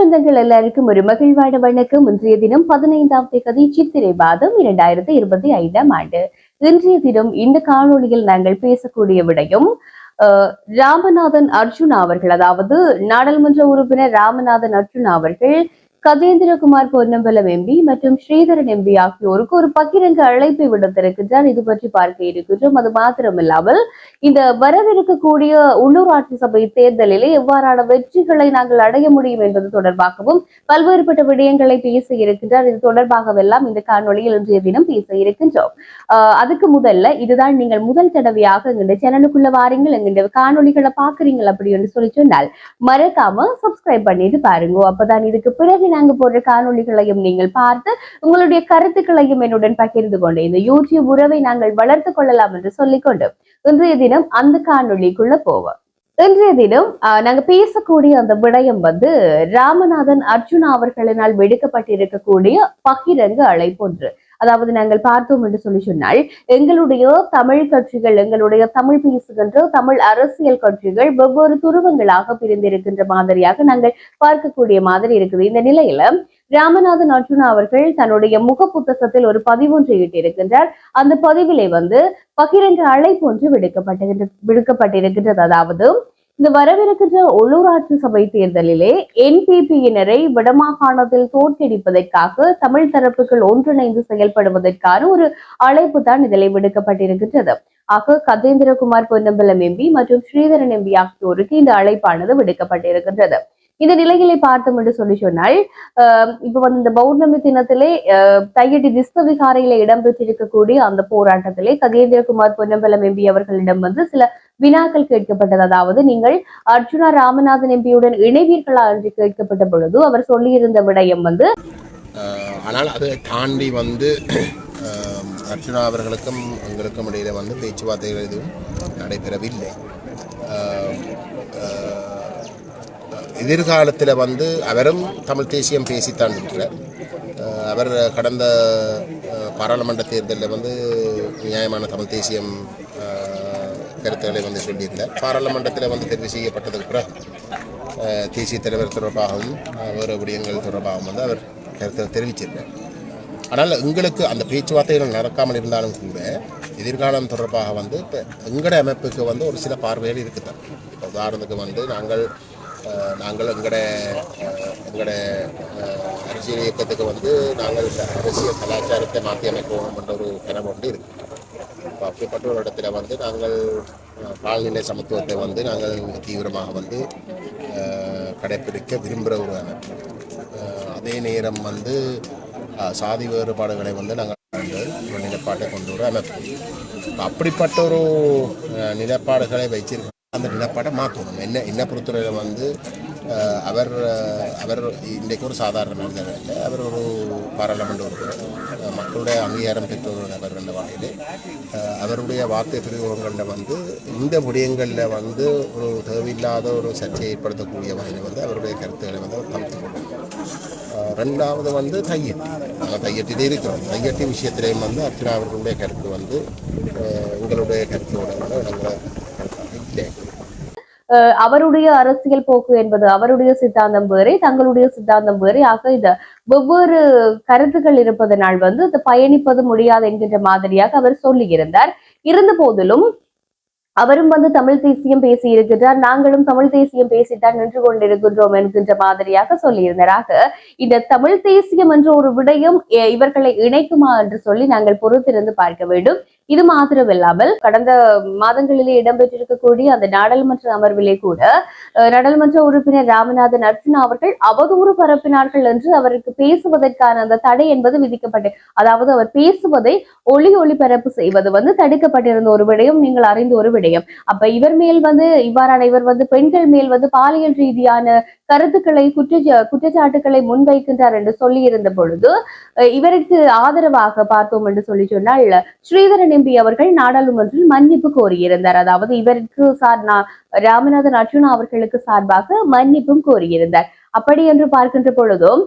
சொந்தங்கள் எல்லாருக்கும் ஒரு மகிழ்வான வணக்கம். இன்றைய தினம் பதினைந்தாம் தேதி சித்திரை மாதம் இரண்டாயிரத்தி இருபத்தி ஐந்தாம் ஆண்டு. இன்றைய தினம் இந்த காணொளியில் நாங்கள் பேசக்கூடிய விடயம் ராமநாதன் அர்ஜுனா அவர்கள் அதாவது நாடாளுமன்ற உறுப்பினர் ராமநாதன் அர்ஜுனா அவர்கள் கஜேந்திரகுமார் பொன்னம்பலம் எம்பி மற்றும் ஸ்ரீதரன் எம்பி ஆகியோருக்கு ஒரு பகிரங்க அழைப்பை விடுத்திருக்கின்றார். இது பற்றி பார்க்க இருக்கின்றோம். அது மாத்திரமில்லாமல் இந்த வரவிருக்கக்கூடிய உள்ளூராட்சி சபை தேர்தலிலே எவ்வாறான வெற்றிகளை நாங்கள் அடைய முடியும் என்பது தொடர்பாகவும் பல்வேறுபட்ட விடயங்களை பேச இருக்கின்றார். இது தொடர்பாகவெல்லாம் இந்த காணொலியில் இன்றைய தினம் பேச இருக்கின்றோம். ஆஹ் அதுக்கு முதல்ல இதுதான் நீங்கள் முதல் தடவையாக எங்கிட்ட சேனலுக்குள்ள வாரீங்கள். எங்கிட்ட காணொளிகளை பாக்குறீங்க அப்படி என்று சொல்லி சொன்னால் மறக்காம சப்ஸ்கிரைப் பண்ணிட்டு பாருங்க. அப்பதான் இதுக்கு பிறகு நாங்கள் போடுற காணொலிகளையும் நீங்கள் பார்த்து உங்களுடைய கருத்துக்களையும் என்னுடன் பகிர்ந்து கொண்டு இந்த யூடியூப் உறவை நாங்கள் வளர்த்து கொள்ளலாம் என்று சொல்லிக்கொண்டு இன்றைய தினம் அந்த காணொளிக்குள்ள போவோம். இன்றைய தினம் ஆஹ், நாங்க பேசக்கூடிய அந்த விடயம் வந்து ராமநாதன் அர்ஜுனா அவர்களினால் விடுக்கப்பட்டிருக்கக்கூடிய பகிரங்க அழைப்பொன்று அதாவது நாங்கள் பார்த்தோம் என்று சொல்லி சொன்னால் எங்களுடைய தமிழ் கட்சிகள் எங்களுடைய தமிழ் பேசுகின்ற தமிழ் அரசியல் கட்சிகள் வெவ்வேறு துருவங்களாக பிரிந்திருக்கின்ற மாதிரியாக நாங்கள் பார்க்கக்கூடிய மாதிரி இருக்குது. இந்த நிலையில ராமநாதன் அர்ஜுனா அவர்கள் தன்னுடைய முக புத்தகத்தில் ஒரு பதிவு ஒன்று இட்டிருக்கின்றார். அந்த பதிவிலே வந்து பகிரங்க அழைப்பு ஒன்று விடுக்கப்பட்டிருக்கின்ற விடுக்கப்பட்டிருக்கின்றது. அதாவது இந்த வரவிருக்கின்ற உள்ளூராட்சி சபை தேர்தலிலே என்பிபியினரை வடமாகாணத்தில் தோற்கடிப்பதற்காக தமிழ் தரப்புகள் ஒன்றிணைந்து செயல்படுவதற்கான ஒரு அழைப்பு தான் இதில் விடுக்கப்பட்டிருக்கின்றது. ஆக கஜேந்திரகுமார் பொன்னம்பலம் எம்பி மற்றும் ஸ்ரீதரன் எம்பி ஆகியோருக்கு இந்த அழைப்பானது விடுக்கப்பட்டிருக்கின்றது. இந்த நிலைகளை பார்த்தோம் என்று சொல்லி சொன்னால் ஆஹ் இப்ப வந்து இந்த பௌர்ணமி தினத்திலே ஆஹ் தையடி திஸ்தவிகாரையில இடம்பெற்றிருக்கக்கூடிய அந்த போராட்டத்திலே ககேந்திரகுமார் பொன்னம்பலம் எம்பி அவர்களிடம் வந்து சில வினாக்கள் கேட்கப்பட்டது. அதாவது நீங்கள் அர்ஜுனா ராமநாதன் எம்பியுடன் இணைவீர்களா என்று கேட்கப்பட்ட பொழுது அவர் சொல்லியிருந்த விடயம் வந்து ஆனால் அதை தாண்டி வந்து அர்ஜுனா அவர்களுக்கும் எங்களுக்கும் இடையில வந்து பேச்சுவார்த்தைகள் எதுவும் நடைபெறவில்லை. எதிர்காலத்தில் வந்து அவரும் தமிழ் தேசியம் பேசித்தான் இருக்கிறார் அவர் கடந்த பாராளுமன்ற தேர்தலில் வந்து நியாயமான தமிழ் தேசியம் கருத்துக்களை வந்து சொல்லியிருந்தார். பாராளுமன்றத்தில் வந்து தெரிவு செய்யப்பட்டதுக்கு பிறகு தேசிய தலைவர் தொடர்பாகவும் ஆஹ் வேறு விடயங்கள் தொடர்பாகவும் வந்து அவர் கருத்தை தெரிவிச்சிருந்தார். ஆனால் எங்களுக்கு அந்த பேச்சுவார்த்தைகள் நடக்காமல் இருந்தாலும் கூட எதிர்காலம் தொடர்பாக வந்து இப்போ எங்களோட அமைப்புக்கு வந்து ஒரு சில பார்வைகள் இருக்குது உதாரணத்துக்கு வந்து நாங்கள் நாங்கள் எங்களோட எங்களோட அரசியல் இயக்கத்துக்கு வந்து நாங்கள் அரசியல் கலாச்சாரத்தை மாற்றி அமைக்கணும் என்ற ஒரு கனவு ஒன்று இருக்கு. இப்போ அப்படிப்பட்ட ஒரு இடத்துல வந்து நாங்கள் பால்நிலை சமத்துவத்தை வந்து நாங்கள் தீவிரமாக வந்து கடைப்பிடிக்க விரும்புகிற ஒரு அமைப்பு. அதே நேரம் வந்து சாதி வேறுபாடுகளை வந்து நாங்கள் வந்து நிலைப்பாட்டை கொண்டு வர அமைப்பு. அப்படிப்பட்ட ஒரு நிலைப்பாடுகளை வச்சிருக்க அந்த நிலப்பாட்டை மாற்றணும் என்ன என்ன பொறுத்தவரையில் வந்து அவர் அவர் இன்றைக்கு ஒரு சாதாரண மனிதர் இல்லை அவர் ஒரு பாராளுமன்ற உறுப்பினர். மக்களுடைய அங்கீகாரம் பெற்ற ஒரு நபர் என்ற வகையில். அவருடைய வார்த்தை பிரயோகங்களில் வந்து இந்த விடயங்களில் வந்து ஒரு தேவையில்லாத ஒரு சர்ச்சையை ஏற்படுத்தக்கூடிய வகையில் வந்து அவருடைய கருத்துக்களை வந்து அவர் தவிர்த்து கொள்ளணும். ரெண்டாவது வந்து தையட்டி நாங்கள் தையட்டிலே இருக்கிறோம். தையட்டி விஷயத்திலேயும் வந்து அர்ச்சனா அவர்களுடைய கருத்து வந்து உங்களுடைய கருத்தோட வந்து நாங்கள் இல்லை அவருடைய அரசியல் போக்கு என்பது அவருடைய சித்தாந்தம் வேறே தங்களுடைய சித்தாந்தம் வேறே. ஆக இந்த வெவ்வேறு கருத்துக்கள் இருப்பதனால் வந்து இது பயணிப்பது முடியாது என்கின்ற மாதிரியாக அவர் சொல்லியிருந்தார். இருந்த போதிலும் அவரும் வந்து தமிழ் தேசியம் பேசி இருக்கின்றார். நாங்களும் தமிழ் தேசியம் பேசித்தான் நின்று கொண்டிருக்கின்றோம் என்கின்ற மாதிரியாக சொல்லியிருந்தாராக இந்த தமிழ் தேசியம் என்ற ஒரு விடயம் இவர்களை இணைக்குமா என்று சொல்லி நாங்கள் பொறுத்திருந்து பார்க்க வேண்டும். இது மாத்திரமில்லாமல் கடந்த மாதங்களிலே இடம்பெற்றிருக்கக்கூடிய அந்த நாடாளுமன்ற அமர்விலே கூட நாடாளுமன்ற உறுப்பினர் ராமநாதன் அர்ஜுனா அவர்கள் அவதூறு பரப்பினார்கள் என்று அவருக்கு பேசுவதற்கான அந்த தடை என்பது விதிக்கப்பட்டு அதாவது அவர் பேசுவதை ஒளி ஒளிபரப்பு செய்வது வந்து தடுக்கப்பட்டிருந்த ஒரு விடயம் நீங்கள் அறிந்த ஒரு விடயம். அப்ப இவர் மேல் வந்து இவ்வாறான இவர் வந்து பெண்கள் மேல் வந்து பாலியல் ரீதியான கருத்துக்களை குற்ற குற்றச்சாட்டுக்களை முன்வைக்கின்றார் என்று சொல்லி இருந்த பொழுது அஹ், இவருக்கு ஆதரவாக பார்த்தோம் என்று சொல்லி சொன்னால் ஸ்ரீதரன் எம்பி அவர்கள் நாடாளுமன்றில் மன்னிப்பு கோரியிருந்தார் அதாவது இவருக்கு சார் ராமநாதன் அர்ஜுனா அவர்களுக்கு சார்பாக மன்னிப்பும் கோரியிருந்தார். அப்படி என்று பார்க்கின்ற பொழுதும்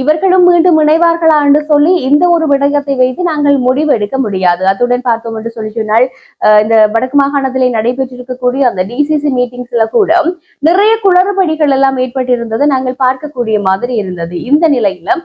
இவர்களும் மீண்டும் இணைவார்களா என்று சொல்லி இந்த ஒரு விடயத்தை வைத்து நாங்கள் முடிவு எடுக்க முடியாது. அத்துடன் பார்த்தோம் என்று சொல்லி சொன்னால் இந்த வடக்கு மாகாணத்திலே நடைபெற்றிருக்கக்கூடிய அந்த டிசிசி மீட்டிங்ஸ்ல கூட நிறைய குளறுபடிகள் எல்லாம் ஏற்பட்டிருந்தது. நாங்கள் பார்க்கக்கூடிய மாதிரி இருந்தது. இந்த நிலையில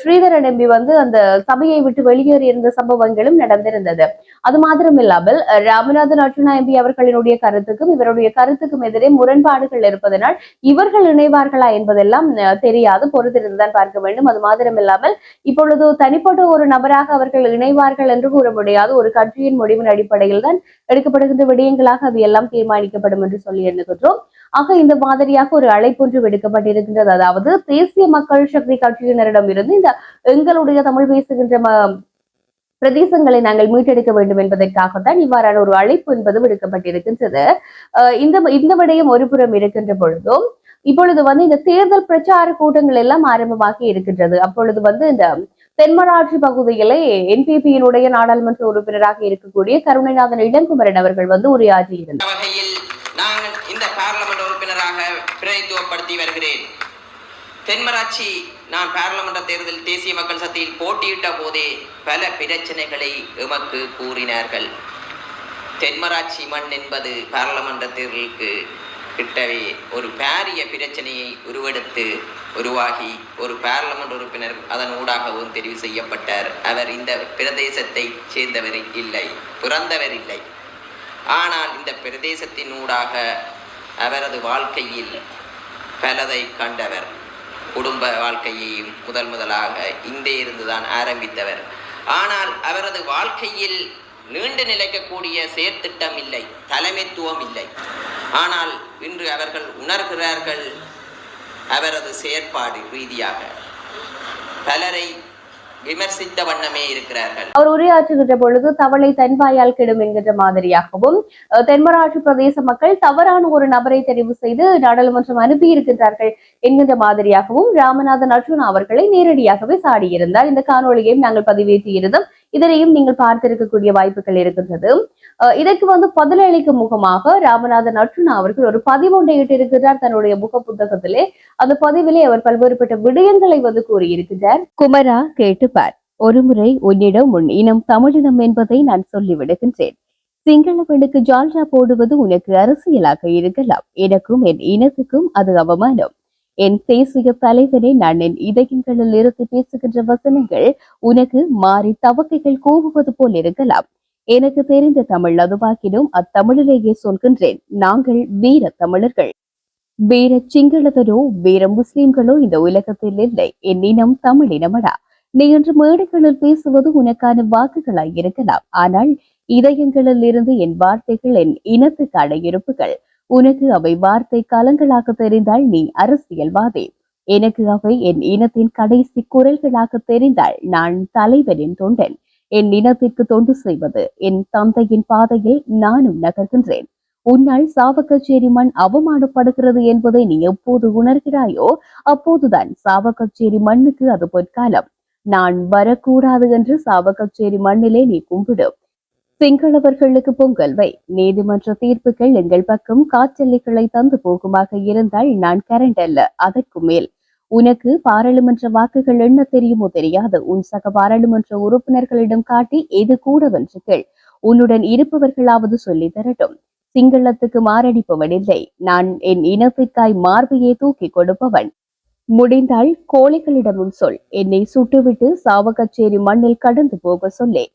ஸ்ரீதரன் எம்பி வந்து அந்த சபையை விட்டு வெளியேறி இருந்த சம்பவங்களும் நடந்திருந்தது. அது மாத்திரம் இல்லாமல் ராமநாதன் அர்ஜுனா எம்பி அவர்களினுடைய கருத்துக்கும் இவருடைய கருத்துக்கும் எதிரே முரண்பாடுகள் இருப்பதனால் இவர்கள் இணைவார்களா என்பதெல்லாம் தெரியாது. பொறுத்திருந்துதான் பார்க்க வேண்டும். அது மாத்திரம் இல்லாமல் இப்பொழுது தனிப்பட்ட ஒரு நபராக அவர்கள் இணைவார்கள் என்று கூற முடியாது. ஒரு கட்சியின் முடிவின் அடிப்படையில் தான் எடுக்கப்படுகின்ற விடயங்களாக அது எல்லாம் தீர்மானிக்கப்படும் என்று சொல்லி எண்ணுகின்றோம். ஆக இந்த மாதிரியாக ஒரு அழைப்பொன்று விடுக்கப்பட்டிருக்கின்றது. அதாவது தேசிய மக்கள் சக்தி கட்சியினரிடம் இருந்து இந்த எங்களுடைய தமிழ் பேசுகின்ற பிரதேசங்களை நாங்கள் மீட்டெடுக்க வேண்டும் என்பதற்காகத்தான் இவ்வாறான ஒரு அழைப்பு என்பது விடுக்கப்பட்டிருக்கின்றது. இந்த இந்த விடயம் ஒரு புறம் இருக்கின்ற பொழுதும் இப்பொழுது வந்து இந்த தேர்தல் பிரச்சார கூட்டங்கள் எல்லாம் ஆரம்பமாகி இருக்கின்றது. அப்பொழுது வந்து இந்த தென்மராட்சி பகுதியிலே என்பிபியினுடைய நாடாளுமன்ற உறுப்பினராக இருக்கக்கூடிய கருணைநாதன் இளங்குமரன் அவர்கள் வந்து உரையாற்றி இருந்தார் நான் இந்த பார்லமெண்ட் உறுப்பினராக பிரதித்துவப்படுத்தி வருகிறேன். தென்மராட்சி நான் பாராளுமன்ற தேர்தல் தேசிய மக்கள் சக்தியில் போட்டியிட்ட போதே பல பிரச்சனைகளை எமக்கு கூறினார்கள். தென்மராட்சி மண் என்பது பாராளுமன்ற தேர்தலுக்கு கிட்டவே ஒரு பாரிய பிரச்சனையை உருவெடுத்து உருவாகி ஒரு பாராளுமன்ற உறுப்பினர் அதன் ஊடாகவும் தெரிவு செய்யப்பட்டார். அவர் இந்த பிரதேசத்தை சேர்ந்தவர் இல்லை பிறந்தவர் இல்லை. ஆனால் இந்த பிரதேசத்தின் ஊடாக அவரது வாழ்க்கையில் பலதை கண்டவர். குடும்ப வாழ்க்கையையும் முதல் முதலாக இங்கே இருந்துதான் ஆரம்பித்தவர். ஆனால் அவரது வாழ்க்கையில் நீண்டு நிலைக்கக்கூடிய செயற்திட்டம் இல்லை தலைமைத்துவம் இல்லை. ஆனால் இன்று அவர்கள் உணர்கிறார்கள் அவரது செயற்பாடு ரீதியாக. பலரை விமர்சித்த வண்ணமே இருக்கிறார்கள். அவர் உரையாற்றுகின்ற பொழுது தவளை தன்வாயால் கெடும் என்கின்ற மாதிரியாகவும் தென்மராட்சி பிரதேச மக்கள் தவறான ஒரு நபரை தெரிவு செய்து நாடாளுமன்றம் அனுப்பி இருக்கின்றார்கள் என்கின்ற மாதிரியாகவும் ராமநாதன் அர்ஜுனா அவர்களை நேரடியாகவே சாடியிருந்தார். இந்த காணொலியையும் நாங்கள் பதிவேற்றியிருந்தோம். இதனையும் நீங்கள் பார்த்திருக்கக்கூடிய வாய்ப்புகள் இருக்கின்றது. இதற்கு வந்து பதிலளிக்கும் முகமாக ராமநாதன் அர்ஜுனா அவர்கள் ஒரு பதிவொன்றை இட்டிருக்கிறார் தன்னுடைய முக புத்தகத்திலே அந்த பதிவிலே அவர் பல்வேறுபட்ட விடயங்களை வந்து கூறியிருக்கிறார். குமரா கேட்டுப்பார். ஒருமுறை உன்னிடம் உன் இனம் தமிழினம் என்பதை நான் சொல்லிவிடுகின்றேன். சிங்கள பெண்ணுக்கு ஜால்ரா போடுவது உனக்கு அரசியலாக இருக்கலாம். எனக்கும் என் இனத்துக்கும் அது அவமானம். என் தேசிய தலைவனை நான் என் இதயங்களில் இருந்து பேசுகின்ற வசனங்கள் உனக்கு மாறி தவக்கைகள் கூவுவது போல் இருக்கலாம். எனக்கு தெரிந்த தமிழ் அதுவாக்கினும் அத்தமிழிலேயே சொல்கின்றேன். நாங்கள் வீர தமிழர்கள். வீர சிங்களவரோ வீர முஸ்லிம்களோ இந்த உலகத்தில் இல்லை. என் இனம் தமிழ் இனமடா நீ இன்று மேடைகளில் பேசுவது உனக்கான வாக்குகளாய் இருக்கலாம். ஆனால் இதயங்களில் இருந்து என் வார்த்தைகள் என் இனத்துக்கான இருப்புகள். உனக்கு அவை வார்த்தை கலங்களாக தெரிந்தால் நீ அரசியல்வாதி. எனக்கு அவை என் இனத்தின் கடைசி குரல்களாக தெரிந்தால் நான் தலைவரின் தொண்டன். என் இனத்திற்கு தொண்டு செய்வது என் தந்தையின் பாதையில் நானும் நகர்கின்றேன். உன்னால் சாவக்கச்சேரி மண் அவமானப்படுகிறது என்பதை நீ எப்போது உணர்கிறாயோ அப்போதுதான் சாவக்கச்சேரி மண்ணுக்கு அது பொற்காலம். நான் வரக்கூடாது என்று சாவக்கச்சேரி மண்ணிலே நீ கும்பிடு. சிங்களவர்களுக்கு பொங்கல் வை. நீதிமன்ற தீர்ப்புகள் எங்கள் பக்கம் காற்றெல்லைகளை தந்து போகுமாக இருந்தால் நான் கரண்ட் அல்ல அதற்கும் மேல். உனக்கு பாராளுமன்ற வாக்குகள் என்ன தெரியுமோ தெரியாது. உன் சக பாராளுமன்ற உறுப்பினர்களிடம் காட்டி எது கூடவென்று கேள். உன்னுடன் இருப்பவர்களாவது சொல்லி தரட்டும். சிங்களத்துக்கு மாரடிப்பவன் இல்லை. நான் என் இனத்திற்காய் மார்பையே தூக்கி கொடுப்பவன். முடிந்தால் கோழைகளிடமும் சொல். என்னை சுட்டுவிட்டு சாவகச்சேரி மண்ணில் கடந்து போக சொல்லே.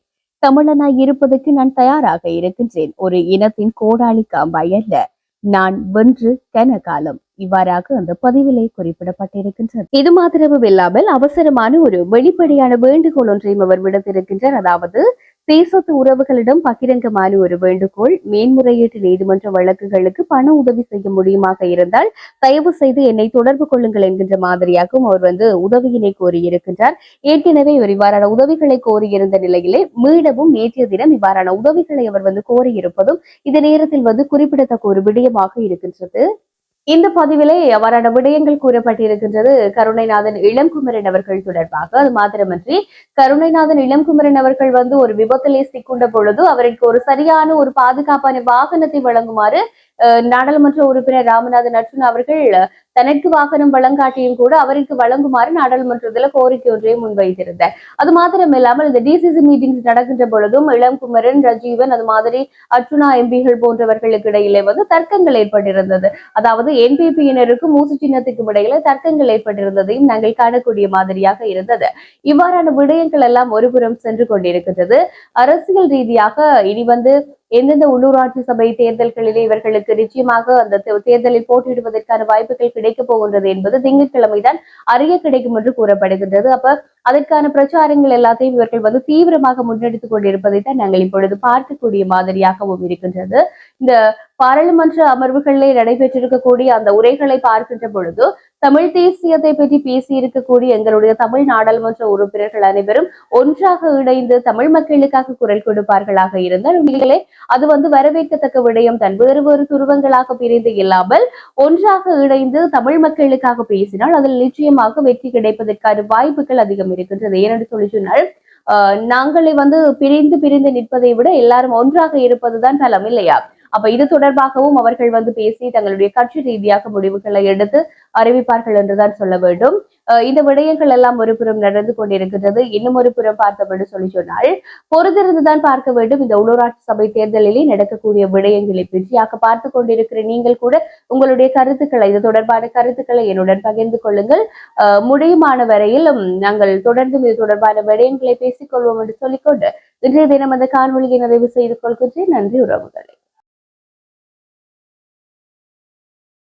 தமிழனாய் இருப்பதற்கு நான் தயாராக இருக்கின்றேன். ஒரு இனத்தின் கோடாளி காம்பாயல்ல நான் வென்று கன காலம். இவ்வாறாக அந்த பதிவிலே குறிப்பிடப்பட்டிருக்கின்றது. இது மாத்திரமும் இல்லாமல் அவசரமான ஒரு வெளிப்படையான வேண்டுகோள் ஒன்றையும் அவர் விடுத்திருக்கின்றார். அதாவது தேசத்து உறவுகளிடம் பகிரங்கமான ஒரு வேண்டுகோள். மேன்முறையீட்டு நீதிமன்ற வழக்குகளுக்கு பண உதவி செய்ய முடியுமாக இருந்தால் தயவு செய்து என்னை தொடர்பு கொள்ளுங்கள் என்கின்ற மாதிரியாகவும் அவர் வந்து உதவியினை கோரியிருக்கின்றார். ஏற்கனவே இவர் இவ்வாறான உதவிகளை கோரியிருந்த நிலையிலே மீளவும் நேற்றைய தினம் இவ்வாறான உதவிகளை அவர் வந்து கோரியிருப்பதும் இந்த நேரத்தில் வந்து குறிப்பிடத்தக்க ஒரு விடயமாக இருக்கின்றது. இந்த பதிவிலே அவ்வாறான விடயங்கள் கூறப்பட்டிருக்கின்றது. கருணைநாதன் இளங்குமரன் அவர்கள் தொடர்பாக. அது மாத்திரமன்றி கருணைநாதன் இளங்குமரன் அவர்கள் வந்து ஒரு விபத்திலே சிக்குண்ட பொழுது அவருக்கு ஒரு சரியான ஒரு பாதுகாப்பான வாகனத்தை வழங்குமாறு அஹ், நாடாளுமன்ற உறுப்பினர் ராமநாதன் அர்ஜுன் அவர்கள் தனக்கு வாகனம் வழங்காட்டியும் கூட அவருக்கு வழங்குமாறு நாடாளுமன்றத்தில் கோரிக்கை ஒன்றை முன்வைத்திருந்தார். அது மாத்திரமில்லாமல் இந்த டிசிசி மீட்டிங்ஸ் நடக்கின்ற பொழுதும் இளம் குமரன் ரஜீவன் அது மாதிரி அர்ச்சுனா எம்பிகள் போன்றவர்களுக்கு இடையிலே வந்து தர்க்கங்கள் ஏற்பட்டிருந்தது. அதாவது என்பிபியினருக்கும் மூசு சின்னத்துக்கும் இடையில தர்க்கங்கள் ஏற்பட்டிருந்ததையும் நாங்கள் காணக்கூடிய மாதிரியாக இருந்தது. இவ்வாறான விடயங்கள் எல்லாம் ஒருபுறம் சென்று கொண்டிருக்கின்றது. அரசியல் ரீதியாக இனி வந்து எந்தெந்த உள்ளூராட்சி சபை தேர்தல்களிலே இவர்களுக்கு நிச்சயமாக அந்த தே- தேர்தலில் போட்டியிடுவதற்கான வாய்ப்புகள் கிடைக்கப் போகின்றது என்பது திங்கட்கிழமைதான் அறிய கிடைக்கும் என்று கூறப்படுகின்றது. அப்ப அதற்கான பிரச்சாரங்கள் எல்லாத்தையும் இவர்கள் வந்து தீவிரமாக முன்னெடுத்துக் கொண்டிருப்பதை தான் நாங்கள் இப்பொழுது பார்க்கக்கூடிய மாதிரியாகவும் இருக்கின்றது. இந்த பாராளுமன்ற அமர்வுகளிலே நடைபெற்றிருக்கக்கூடிய அந்த உரைகளை பார்க்கின்ற பொழுது தமிழ் தேசியத்தை பற்றி பேசி இருக்கக்கூடிய எங்களுடைய தமிழ் நாடாளுமன்ற உறுப்பினர்கள் அனைவரும் ஒன்றாக இணைந்து தமிழ் மக்களுக்காக குரல் கொடுப்பார்களாக இருந்தால் உண்மைகளே அது வந்து வரவேற்கத்தக்க விடயம் தான். வேறு வேறு துருவங்களாக பிரிந்து இல்லாமல் ஒன்றாக இணைந்து தமிழ் மக்களுக்காக பேசினால் அதில் நிச்சயமாக வெற்றி கிடைப்பதற்கான வாய்ப்புகள் அதிகம் இருக்கின்றது. ஏனென்று சொல்லி சொன்னால் ஆஹ் நாங்களே வந்து பிரிந்து பிரிந்து நிற்பதை விட எல்லாரும் ஒன்றாக இருப்பதுதான் பலம் இல்லையா? அப்ப இது தொடர்பாகவும் அவர்கள் வந்து பேசி தங்களுடைய கட்சி ரீதியாக முடிவுகளை எடுத்து அறிவிப்பார்கள் என்றுதான் சொல்ல வேண்டும். ஆஹ் இந்த விடயங்கள் எல்லாம் ஒரு புறம் நடந்து கொண்டிருக்கிறது இன்னும் ஒரு புறம் பார்த்தோம் என்று சொல்லி சொன்னால் பொறுத்திருந்துதான் பார்க்க வேண்டும். இந்த உள்ளூராட்சி சபை தேர்தலிலே நடக்கக்கூடிய விடயங்களை பற்றியாக பார்த்து கொண்டிருக்கிற நீங்கள் கூட உங்களுடைய கருத்துக்களை இது தொடர்பான கருத்துக்களை என்னுடன் பகிர்ந்து கொள்ளுங்கள். ஆஹ் முடியுமான வரையில் நாங்கள் தொடர்ந்து இது தொடர்பான விடயங்களை பேசிக் கொள்வோம் என்று சொல்லிக்கொண்டு இன்றைய தினம் அந்த காணொலியை நிறைவு செய்து கொள்கின்றேன். நன்றி உறவுகளை.